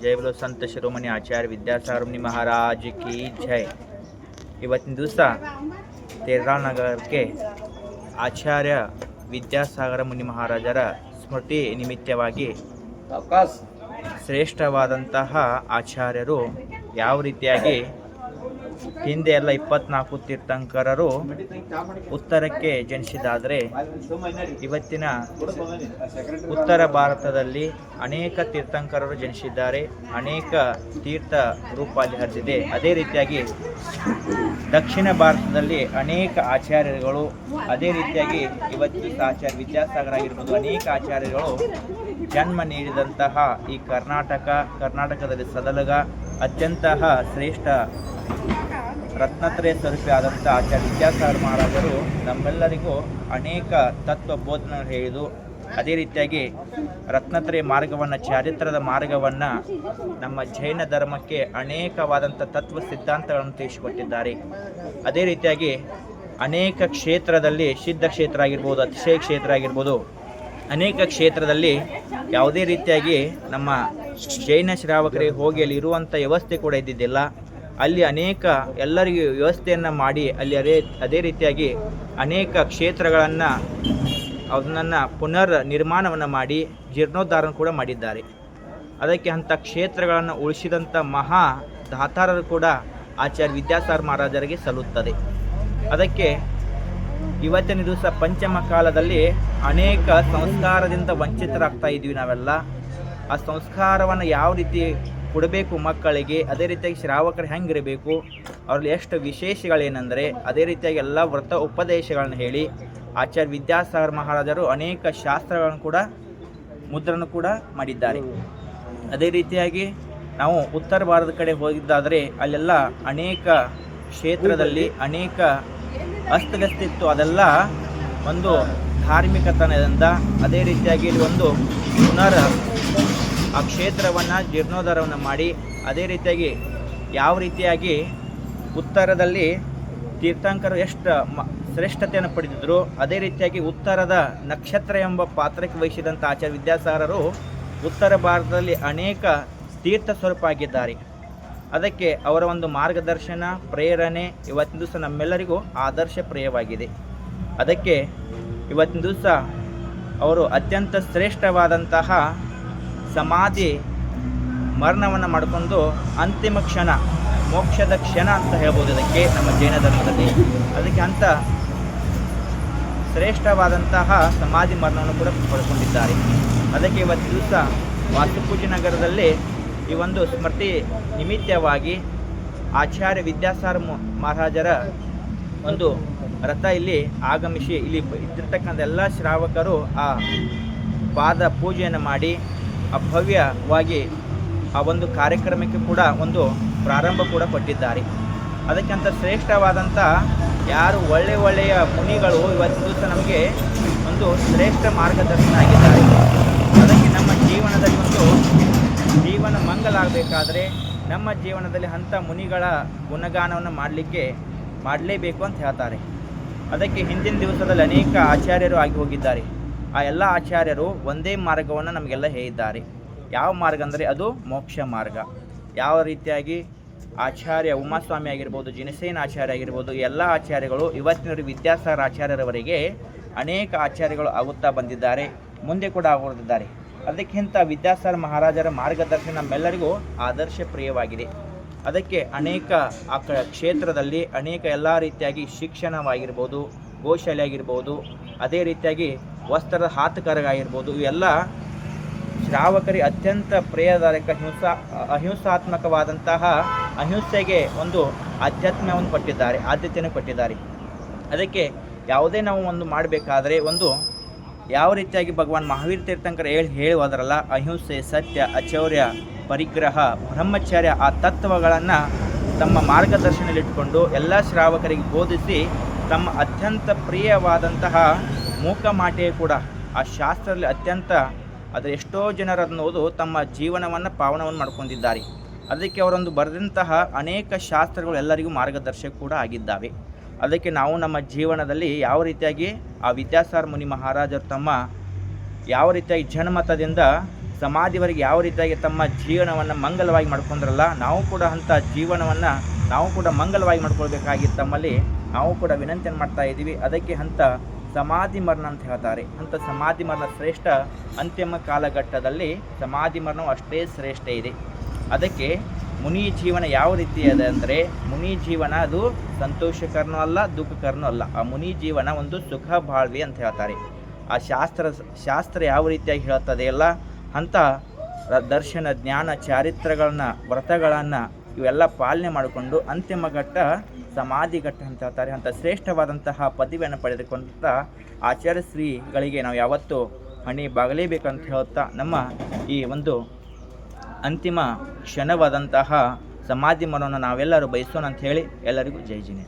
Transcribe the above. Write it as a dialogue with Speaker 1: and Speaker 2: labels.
Speaker 1: ಜೈ ಬಲೋ ಸಂತ ಶಿರೋಮಣಿ ಆಚಾರ್ಯ ವಿದ್ಯಾಸಾಗರ ಮುನಿ ಮಹಾರಾಜ್ ಕಿ ಜೈ ಇವತ್ತಿನ ದಿವಸ ನಗರಕ್ಕೆ ಆಚಾರ್ಯ ವಿದ್ಯಾಸಾಗರ ಮುನಿ ಮಹಾರಾಜರ ಸ್ಮೃತಿ ನಿಮಿತ್ತವಾಗಿ ಶ್ರೇಷ್ಠವಾದಂತಹ ಆಚಾರ್ಯರು ಯಾವ ರೀತಿಯಾಗಿ ಹಿಂದೆ ಎಲ್ಲ ಇಪ್ಪತ್ನಾಲ್ಕು ತೀರ್ಥಂಕರರು ಉತ್ತರಕ್ಕೆ ಜನಿಸಿದಾದರೆ ಇವತ್ತಿನ ಉತ್ತರ ಭಾರತದಲ್ಲಿ ಅನೇಕ ತೀರ್ಥಂಕರರು ಜನಿಸಿದ್ದಾರೆ, ಅನೇಕ ತೀರ್ಥ ರೂಪ ಅಲ್ಲಿ ಹರಿದಿದೆ. ಅದೇ ರೀತಿಯಾಗಿ ದಕ್ಷಿಣ ಭಾರತದಲ್ಲಿ ಅನೇಕ ಆಚಾರ್ಯರುಗಳು, ಅದೇ ರೀತಿಯಾಗಿ ಇವತ್ತಿನ ದಿವಸ ಆಚಾರ್ಯ ವಿದ್ಯಾಸಾಗರ ಆಗಿರ್ಬೋದು, ಅನೇಕ ಆಚಾರ್ಯರುಗಳು ಜನ್ಮ ನೀಡಿದಂತಹ ಈ ಕರ್ನಾಟಕ, ಕರ್ನಾಟಕದಲ್ಲಿ ಸದಲಗ ಅತ್ಯಂತ ಶ್ರೇಷ್ಠ ರತ್ನತ್ರಯ ಸ್ವರೂಪಿ ಆದಂಥ ಆಚಾರ್ಯ ವಿದ್ಯಾಸಾಗರ ಮಹಾರಾಜರು ನಮ್ಮೆಲ್ಲರಿಗೂ ಅನೇಕ ತತ್ವ ಬೋಧನೆ ಹೇಳಿದು ಅದೇ ರೀತಿಯಾಗಿ ರತ್ನತ್ರಯ ಮಾರ್ಗವನ್ನು, ಚಾರಿತ್ರದ ಮಾರ್ಗವನ್ನು ನಮ್ಮ ಜೈನ ಧರ್ಮಕ್ಕೆ ಅನೇಕವಾದಂಥ ತತ್ವ ಸಿದ್ಧಾಂತಗಳನ್ನು ತಿಳಿಸಿಕೊಟ್ಟಿದ್ದಾರೆ. ಅದೇ ರೀತಿಯಾಗಿ ಅನೇಕ ಕ್ಷೇತ್ರದಲ್ಲಿ ಸಿದ್ಧ ಕ್ಷೇತ್ರ ಆಗಿರ್ಬೋದು, ಅತಿಶಯ ಕ್ಷೇತ್ರ ಆಗಿರ್ಬೋದು, ಅನೇಕ ಕ್ಷೇತ್ರದಲ್ಲಿ ಯಾವುದೇ ರೀತಿಯಾಗಿ ನಮ್ಮ ಜೈನ ಶ್ರಾವಕರಿಗೆ ಹೋಗಿ ಅಲ್ಲಿ ಇರುವಂಥ ವ್ಯವಸ್ಥೆ ಕೂಡ ಇದ್ದಿದ್ದಿಲ್ಲ. ಅಲ್ಲಿ ಅನೇಕ ಎಲ್ಲರಿಗೂ ವ್ಯವಸ್ಥೆಯನ್ನು ಮಾಡಿ ಅಲ್ಲಿ ಅದೇ ಅದೇ ರೀತಿಯಾಗಿ ಅನೇಕ ಕ್ಷೇತ್ರಗಳನ್ನು ಅದನ್ನು ಪುನರ್ ನಿರ್ಮಾಣವನ್ನು ಮಾಡಿ ಜೀರ್ಣೋದ್ಧಾರನ ಕೂಡ ಮಾಡಿದ್ದಾರೆ. ಅದಕ್ಕೆ ಅಂಥ ಕ್ಷೇತ್ರಗಳನ್ನು ಉಳಿಸಿದಂಥ ಮಹಾ ದಾತಾರರು ಕೂಡ ಆಚಾರ್ಯ ವಿದ್ಯಾಸಾರ್ ಮಹಾರಾಜರಿಗೆ ಸಲ್ಲುತ್ತದೆ. ಅದಕ್ಕೆ ಇವತ್ತಿನ ದಿವಸ ಪಂಚಮ ಕಾಲದಲ್ಲಿ ಅನೇಕ ಸಂಸ್ಕಾರದಿಂದ ವಂಚಿತರಾಗ್ತಾ ಇದ್ದೀವಿ ನಾವೆಲ್ಲ. ಆ ಸಂಸ್ಕಾರವನ್ನು ಯಾವ ರೀತಿ ಕೊಡಬೇಕು ಮಕ್ಕಳಿಗೆ, ಅದೇ ರೀತಿಯಾಗಿ ಶ್ರಾವಕರು ಹೆಂಗಿರಬೇಕು, ಅವ್ರಲ್ಲಿ ಎಷ್ಟು ವಿಶೇಷಗಳೇನೆಂದರೆ, ಅದೇ ರೀತಿಯಾಗಿ ಎಲ್ಲ ವ್ರತ ಉಪದೇಶಗಳನ್ನು ಹೇಳಿ, ಆಚಾರ್ಯ ವಿದ್ಯಾಸಾಗರ್ ಮಹಾರಾಜರು ಅನೇಕ ಶಾಸ್ತ್ರಗಳನ್ನು ಕೂಡ ಮುದ್ರಣ ಕೂಡ ಮಾಡಿದ್ದಾರೆ. ಅದೇ ರೀತಿಯಾಗಿ ನಾವು ಉತ್ತರ ಭಾರತದ ಕಡೆ ಹೋಗಿದ್ದಾದರೆ, ಅಲ್ಲೆಲ್ಲ ಅನೇಕ ಕ್ಷೇತ್ರದಲ್ಲಿ ಅನೇಕ ಅಸ್ತವ್ಯಸ್ತಿತ್ತು. ಅದೆಲ್ಲ ಒಂದು ಧಾರ್ಮಿಕತನದಿಂದ, ಅದೇ ರೀತಿಯಾಗಿ ಇಲ್ಲಿ ಒಂದು ಪುನರ್ ಆ ಕ್ಷೇತ್ರವನ್ನು, ಜೀರ್ಣೋದ್ಧಾರವನ್ನು ಮಾಡಿ ಅದೇ ರೀತಿಯಾಗಿ ಯಾವ ರೀತಿಯಾಗಿ ಉತ್ತರದಲ್ಲಿ ತೀರ್ಥಂಕರು ಎಷ್ಟು ಮ, ಶ್ರೇಷ್ಠತೆಯನ್ನು ಪಡೆದಿದ್ದರು ಅದೇ ರೀತಿಯಾಗಿ ಉತ್ತರದ ನಕ್ಷತ್ರ ಎಂಬ ಪಾತ್ರಕ್ಕೆ ವಹಿಸಿದಂಥ ಆಚಾರ್ಯ ವಿದ್ಯಾಸಾಗರರು ಉತ್ತರ ಭಾರತದಲ್ಲಿ ಅನೇಕ ತೀರ್ಥ ಸ್ವರೂಪ ಆಗಿದ್ದಾರೆ. ಅದಕ್ಕೆ ಅವರ ಒಂದು ಮಾರ್ಗದರ್ಶನ, ಪ್ರೇರಣೆ ಇವತ್ತಿನ ದಿವಸ ನಮ್ಮೆಲ್ಲರಿಗೂ ಆದರ್ಶಪ್ರಿಯವಾಗಿದೆ ಅದಕ್ಕೆ ಇವತ್ತಿನ ದಿವಸ ಅವರು ಅತ್ಯಂತ ಶ್ರೇಷ್ಠವಾದಂತಹ ಸಮಾಧಿ ಮರಣವನ್ನು ಮಾಡಿಕೊಂಡು ಅಂತಿಮ ಕ್ಷಣ, ಮೋಕ್ಷದ ಕ್ಷಣ ಅಂತ ಹೇಳ್ಬೋದು ಅದಕ್ಕೆ ನಮ್ಮ ಜೈನ ಧರ್ಮದಲ್ಲಿ. ಅದಕ್ಕೆ ಅಂತ ಶ್ರೇಷ್ಠವಾದಂತಹ ಸಮಾಧಿ ಮರಣವನ್ನು ಕೂಡ ಪಡ್ಕೊಂಡಿದ್ದಾರೆ. ಅದಕ್ಕೆ ಇವತ್ತು ದಿವಸ ವಾಸ್ತುಪೂಜೆ ನಗರದಲ್ಲಿ ಈ ಒಂದು ಸ್ಮೃತಿ ನಿಮಿತ್ತವಾಗಿ ಆಚಾರ್ಯ ವಿದ್ಯಾಸಾರ ಮಹಾರಾಜರ ಒಂದು ರಥ ಇಲ್ಲಿ ಆಗಮಿಸಿ, ಇಲ್ಲಿ ಇದ್ದಿರ್ತಕ್ಕಂಥ ಎಲ್ಲ ಶ್ರಾವಕರು ಆ ಪಾದ ಪೂಜೆಯನ್ನು ಮಾಡಿ ಭವ್ಯವಾಗಿ ಆ ಒಂದು ಕಾರ್ಯಕ್ರಮಕ್ಕೆ ಕೂಡ ಒಂದು ಪ್ರಾರಂಭ ಕೂಡ ಕೊಟ್ಟಿದ್ದಾರೆ. ಅದಕ್ಕಿಂತ ಶ್ರೇಷ್ಠವಾದಂಥ ಯಾರು ಒಳ್ಳೆ ಒಳ್ಳೆಯ ಮುನಿಗಳು ಇವತ್ತು ದಿವಸ ನಮಗೆ ಒಂದು ಶ್ರೇಷ್ಠ ಮಾರ್ಗದರ್ಶನ ಆಗಿದ್ದಾರೆ. ಅದಕ್ಕೆ ನಮ್ಮ ಜೀವನದಲ್ಲಿ ಒಂದು ಜೀವನ ಮಂಗಲ ಆಗಬೇಕಾದ್ರೆ ನಮ್ಮ ಜೀವನದಲ್ಲಿ ಅಂಥ ಮುನಿಗಳ ಗುಣಗಾನವನ್ನು ಮಾಡಲಿಕ್ಕೆ ಮಾಡಲೇಬೇಕು ಅಂತ ಹೇಳ್ತಾರೆ. ಅದಕ್ಕೆ ಹಿಂದಿನ ದಿವಸದಲ್ಲಿ ಅನೇಕ ಆಚಾರ್ಯರು ಆಗಿ ಹೋಗಿದ್ದಾರೆ. ಆ ಎಲ್ಲ ಆಚಾರ್ಯರು ಒಂದೇ ಮಾರ್ಗವನ್ನು ನಮಗೆಲ್ಲ ಹೇಳಿದ್ದಾರೆ. ಯಾವ ಮಾರ್ಗ ಅಂದರೆ ಅದು ಮೋಕ್ಷ ಮಾರ್ಗ. ಯಾವ ರೀತಿಯಾಗಿ ಆಚಾರ್ಯ ಉಮಾಸ್ವಾಮಿ ಆಗಿರ್ಬೋದು, ಜಿನಸೇನ ಆಚಾರ್ಯ ಆಗಿರ್ಬೋದು ಎಲ್ಲ ಆಚಾರ್ಯಗಳು ಇವತ್ತಿನ ವಿದ್ಯಾಸಾಗರ ಆಚಾರ್ಯರವರೆಗೆ ಅನೇಕ ಆಚಾರ್ಯಗಳು ಆಗುತ್ತಾ ಬಂದಿದ್ದಾರೆ, ಮುಂದೆ ಕೂಡ ಆಗುತ್ತಿದ್ದಾರೆ. ಅದಕ್ಕಿಂತ ವಿದ್ಯಾಸಾಗರ ಮಹಾರಾಜರ ಮಾರ್ಗದರ್ಶನ ನಮ್ಮೆಲ್ಲರಿಗೂ ಆದರ್ಶಪ್ರಿಯವಾಗಿದೆ ಅದಕ್ಕೆ ಅನೇಕ ಆ ಕ್ಷೇತ್ರದಲ್ಲಿ ಅನೇಕ ಎಲ್ಲ ರೀತಿಯಾಗಿ ಶಿಕ್ಷಣವಾಗಿರ್ಬೋದು ಗೋಶಾಲೆ ಆಗಿರ್ಬೋದು ಅದೇ ರೀತಿಯಾಗಿ ವಸ್ತ್ರದ ಹಾತಕರಗಾಗಿರ್ಬೋದು, ಇವೆಲ್ಲ ಶ್ರಾವಕರಿಗೆ ಅತ್ಯಂತ ಪ್ರಿಯದಾಯಕ ಹಿಂಸಾ, ಅಹಿಂಸಾತ್ಮಕವಾದಂತಹ ಅಹಿಂಸೆಗೆ ಒಂದು ಆಧ್ಯಾತ್ಮವನ್ನು ಕೊಟ್ಟಿದ್ದಾರೆ ಆದ್ಯತೆಯನ್ನು ಕೊಟ್ಟಿದ್ದಾರೆ ಅದಕ್ಕೆ ಯಾವುದೇ ನಾವು ಒಂದು ಮಾಡಬೇಕಾದ್ರೆ ಒಂದು ಯಾವ ರೀತಿಯಾಗಿ ಭಗವಾನ್ ಮಹಾವೀರ ತೀರ್ಥಂಕರ ಹೇಳಿ ಹೇಳುವುದರಲ್ಲ, ಅಹಿಂಸೆ, ಸತ್ಯ, ಅಚೌರ್ಯ, ಪರಿಗ್ರಹ, ಬ್ರಹ್ಮಚಾರ್ಯ ಆ ತತ್ವಗಳನ್ನು ತಮ್ಮ ಮಾರ್ಗದರ್ಶನದಲ್ಲಿಟ್ಟುಕೊಂಡು ಎಲ್ಲ ಶ್ರಾವಕರಿಗೆ ಬೋಧಿಸಿ ತಮ್ಮ ಅತ್ಯಂತ ಪ್ರಿಯವಾದಂತಹ ಮೂಕಮಾಟೆಯು ಕೂಡ ಆ ಶಾಸ್ತ್ರದಲ್ಲಿ ಅತ್ಯಂತ ಅದರ ಎಷ್ಟೋ ಜನರು ಅದನ್ನು ಓದು ತಮ್ಮ ಜೀವನವನ್ನು ಪಾವನವನ್ನು ಮಾಡ್ಕೊಂಡಿದ್ದಾರೆ. ಅದಕ್ಕೆ ಅವರೊಂದು ಬರೆದಂತಹ ಅನೇಕ ಶಾಸ್ತ್ರಗಳು ಎಲ್ಲರಿಗೂ ಮಾರ್ಗದರ್ಶಕ ಕೂಡ ಆಗಿದ್ದಾವೆ. ಅದಕ್ಕೆ ನಾವು ನಮ್ಮ ಜೀವನದಲ್ಲಿ ಯಾವ ರೀತಿಯಾಗಿ ಆ ವಿದ್ಯಾಸಾರ ಮುನಿ ಮಹಾರಾಜರು ತಮ್ಮ ಯಾವ ರೀತಿಯಾಗಿ ಜನಮತದಿಂದ ಸಮಾಧಿವರೆಗೆ ಯಾವ ರೀತಿಯಾಗಿ ತಮ್ಮ ಜೀವನವನ್ನು ಮಂಗಲವಾಗಿ ಮಾಡ್ಕೊಂಡ್ರಲ್ಲ, ನಾವು ಕೂಡ ಅಂಥ ಜೀವನವನ್ನು ನಾವು ಕೂಡ ಮಂಗಲವಾಗಿ ಮಾಡ್ಕೊಳ್ಬೇಕಾಗಿ ತಮ್ಮಲ್ಲಿ ನಾವು ಕೂಡ ವಿನಂತಿಯನ್ನು ಮಾಡ್ತಾ ಇದ್ದೀವಿ. ಅದಕ್ಕೆ ಅಂತ ಸಮಾಧಿ ಮರಣ ಅಂತ ಹೇಳ್ತಾರೆ. ಅಂತ ಸಮಾಧಿ ಮರಣ ಶ್ರೇಷ್ಠ ಅಂತಿಮ ಕಾಲಘಟ್ಟದಲ್ಲಿ ಸಮಾಧಿ ಮರಣವು ಅಷ್ಟೇ ಶ್ರೇಷ್ಠ ಇದೆ. ಅದಕ್ಕೆ ಮುನಿ ಜೀವನ ಯಾವ ರೀತಿ ಇದೆ ಅಂದರೆ ಮುನಿ ಜೀವನ ಅದು ಸಂತೋಷಕರನೂ ಅಲ್ಲ, ದುಃಖಕರನೂ ಅಲ್ಲ. ಆ ಮುನಿ ಜೀವನ ಒಂದು ಸುಖ, ಬಾಳ್ವೆ ಅಂತ ಹೇಳ್ತಾರೆ. ಆ ಶಾಸ್ತ್ರ ಶಾಸ್ತ್ರ ಯಾವ ರೀತಿಯಾಗಿ ಹೇಳ್ತದೆ ಅಲ್ಲ ಅಂಥ ರ- ದರ್ಶನ, ಜ್ಞಾನ ಚಾರಿತ್ರಗಳನ್ನ ವ್ರತಗಳನ್ನು ಇವೆಲ್ಲ ಪಾಲನೆ ಮಾಡಿಕೊಂಡು ಅಂತಿಮ ಘಟ್ಟ, ಸಮಾಧಿ ಘಟ್ಟ ಅಂತ ಹೇಳ್ತಾರೆ. ಅಂತ ಶ್ರೇಷ್ಠವಾದಂತಹ ಪದವಿಯನ್ನು ಪಡೆದುಕೊಂತ ಆಚಾರ್ಯ ಶ್ರೀಗಳಿಗೆ ನಾವು ಯಾವತ್ತೂ ಹಣಿ ಬಾಗಲೇಬೇಕಂತ ಹೇಳುತ್ತಾ ನಮ್ಮ ಈ ಒಂದು ಅಂತಿಮ ಕ್ಷಣವಾದಂತಹ ಸಮಾಧಿ ಮನವನ್ನು ನಾವೆಲ್ಲರೂ ಬಯಸೋಣ ಅಂತ ಹೇಳಿ ಎಲ್ಲರಿಗೂ ಜೈ ಜಿನೇ